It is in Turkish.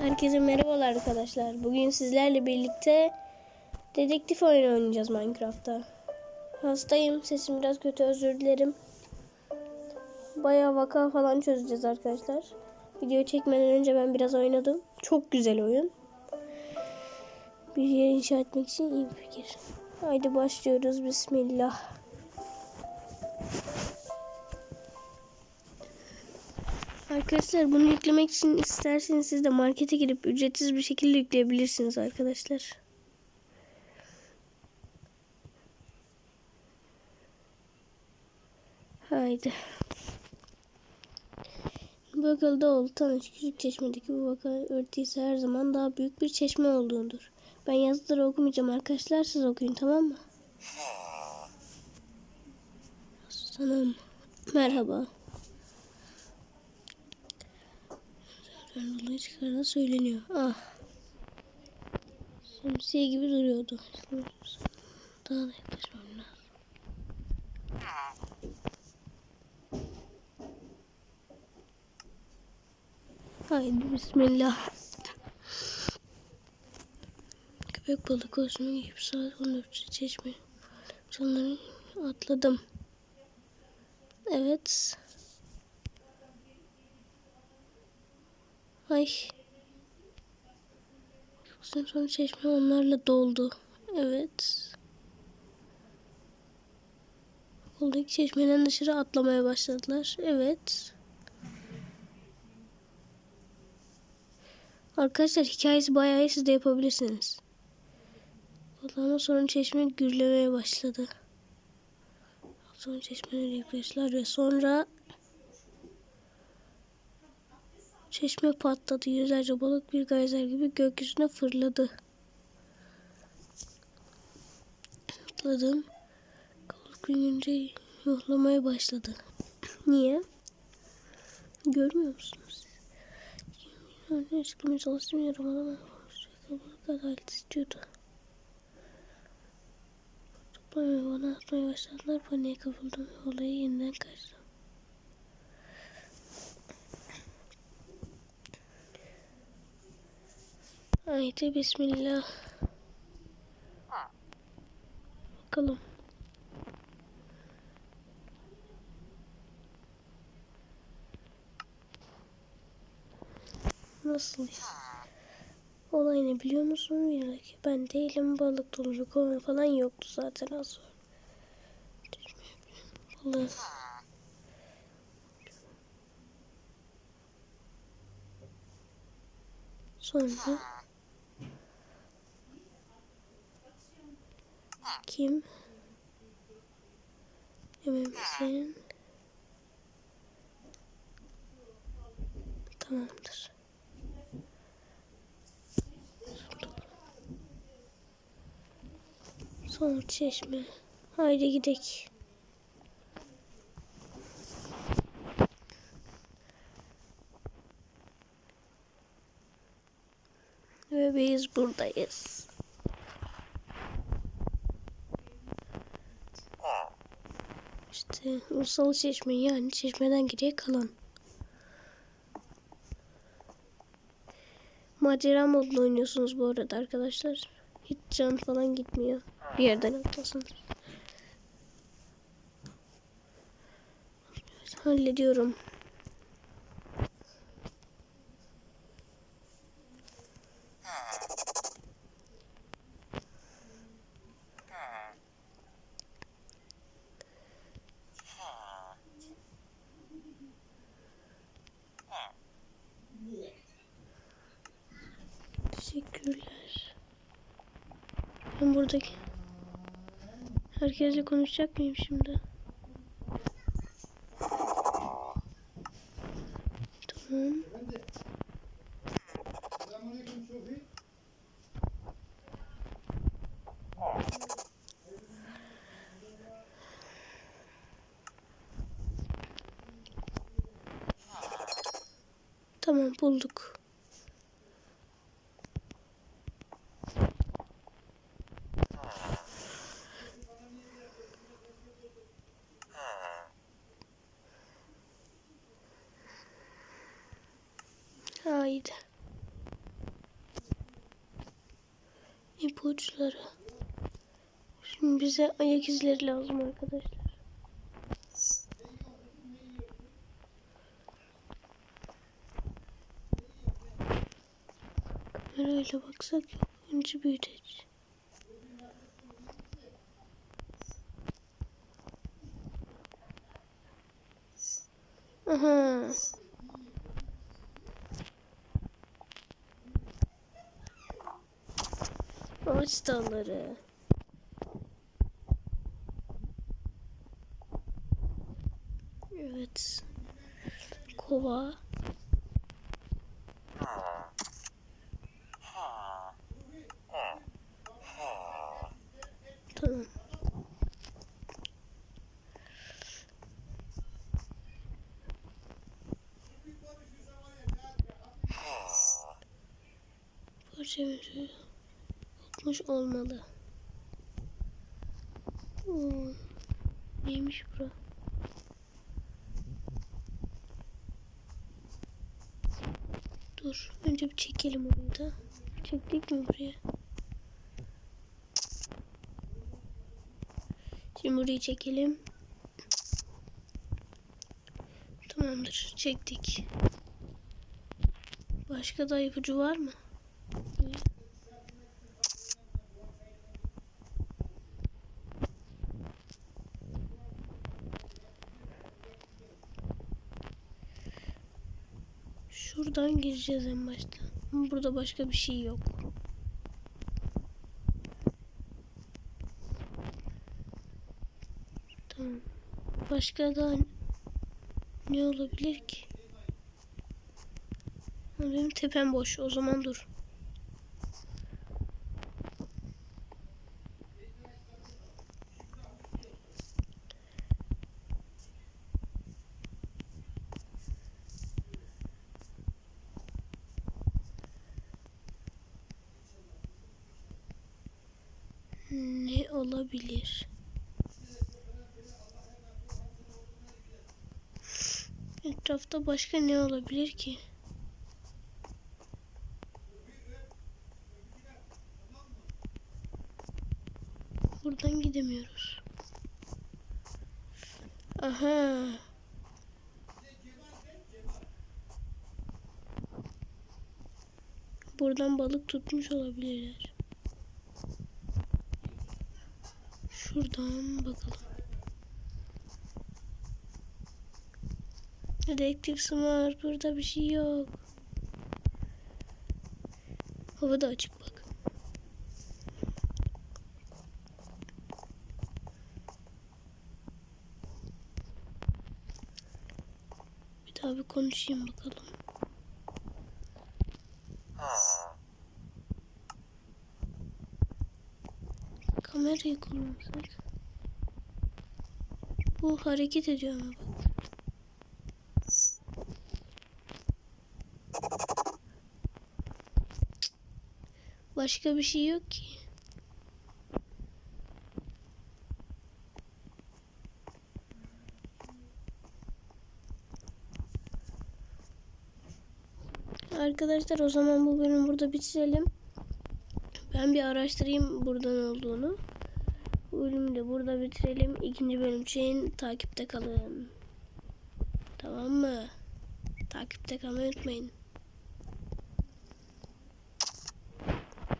Herkese merhabalar arkadaşlar. Bugün sizlerle birlikte dedektif oyunu oynayacağız Minecraft'ta. Hastayım. Sesim biraz kötü. Özür dilerim. Bayağı vaka falan çözeceğiz arkadaşlar. Video çekmeden önce ben biraz oynadım. Çok güzel oyun. Bir yer inşa etmek için iyi bir fikir. Haydi başlıyoruz. Bismillah. Arkadaşlar bunu yüklemek için isterseniz siz de markete girip ücretsiz bir şekilde yükleyebilirsiniz arkadaşlar. Haydi. Bu akılda oltan küçük çeşmedeki bu vaka örtüyse her zaman daha büyük bir çeşme olduğundur. Ben yazıları okumayacağım arkadaşlar siz okuyun tamam mı? Sanırım. Merhaba. Dolayı çıkardığı söyleniyor. Ah. Şemsiye gibi duruyordu. Daha da yaklaşmam lazım. Haydi bismillah. Köpek balığı kostümü giyip saat 14'te çeşme. Canları atladım. Evet. Ay. Uzun sonra çeşme onlarla doldu. Evet. Okuldaki çeşmeden dışarı atlamaya başladılar. Evet. Arkadaşlar hikayesi bayağı siz de yapabilirsiniz. Ama sonra çeşme gürlemeye başladı. Sonra çeşmeleri yaklaştılar ve sonra Çeşme patladı. Yüzlerce balık bir gayzer gibi gökyüzüne fırladı. Atladım. Balık büyüyünce yohlamaya başladı. Niye? Görmüyor musunuz? Yani açıklamaya çalıştım yaramadan balık adalet istiyordu. Toplamaya bana atmaya başladılar. Paniğe kapıldım ve olayı yeniden kaçtım. Haydi bismillah. Bakalım. Nasıl? Olay ne biliyor musun? Bir dakika. Ben değilim. Balık dolucu kova falan yoktu zaten az sonra. Sonra kim? Emin Tamamdır. Son çeşme. Haydi gidelim. Ve biz buradayız. İşte ulusal çeşme yani çeşmeden geriye kalan. Macera modunu oynuyorsunuz bu arada arkadaşlar. Hiç can falan gitmiyor. Bir yerden atlasın. Hallediyorum. Ben buradaki herkesle konuşacak mıyım şimdi? Tamam. Tamam bulduk. Haydi. İpuçları. Şimdi bize ayak izleri lazım arkadaşlar. Kamerayla baksak yok. Önce büyüteç. Aha. Ağaç. Evet. Kova. Tamam. Parça veriyor. Kopmuş olmalı. Oo, neymiş bura? Dur. Önce bir çekelim orayı da. Çektik mi buraya? Şimdi burayı çekelim. Tamamdır. Çektik. Başka da ipucu var mı? Şuradan gireceğiz en başta. Burada başka bir şey yok. Tamam. Başka da ne olabilir ki? Benim tepem boş. O zaman dur. Ne olabilir? Etrafta başka ne olabilir ki? Buradan gidemiyoruz. Aha. Buradan balık tutmuş olabilirler. Şuradan bakalım. Dedektif var. Burada bir şey yok. Hava da açık bak. Bir daha bir konuşayım bakalım. Kamerayı kullansak. Bu hareket ediyor ama bak. Başka bir şey yok ki. Arkadaşlar o zaman bu bölümü burada bitirelim. Ben bir araştırayım buradan olduğunu. Bu bölümü de burada bitirelim. İkinci bölüm için takipte kalın. Tamam mı? Takipte kalmayı unutmayın.